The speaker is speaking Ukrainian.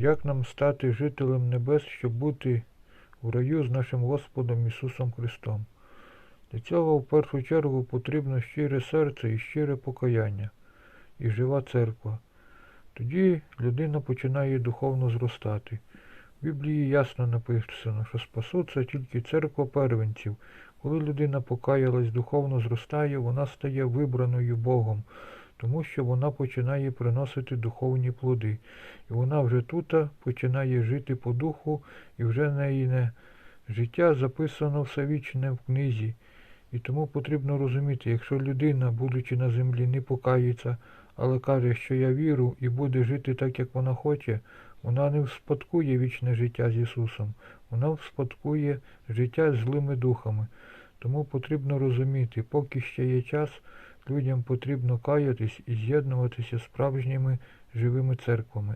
Як нам стати жителем небес, щоб бути в раю з нашим Господом Ісусом Христом? Для цього в першу чергу потрібно щире серце і щире покаяння, і жива церква. Тоді людина починає духовно зростати. В Біблії ясно написано, що спасуться тільки церква первенців. Коли людина покаялась, духовно зростає, вона стає вибраною Богом, тому що вона починає приносити духовні плоди. І вона вже тут починає жити по духу, і вже неї не життя записано все вічне в книзі. І тому потрібно розуміти, якщо людина, будучи на землі, не покається, але каже, що я віру і буде жити так, як вона хоче, вона не вспадкує вічне життя з Ісусом, вона вспадкує життя злими духами. Тому потрібно розуміти, поки ще є час, людям потрібно каятись і з'єднуватися з справжніми живими церквами.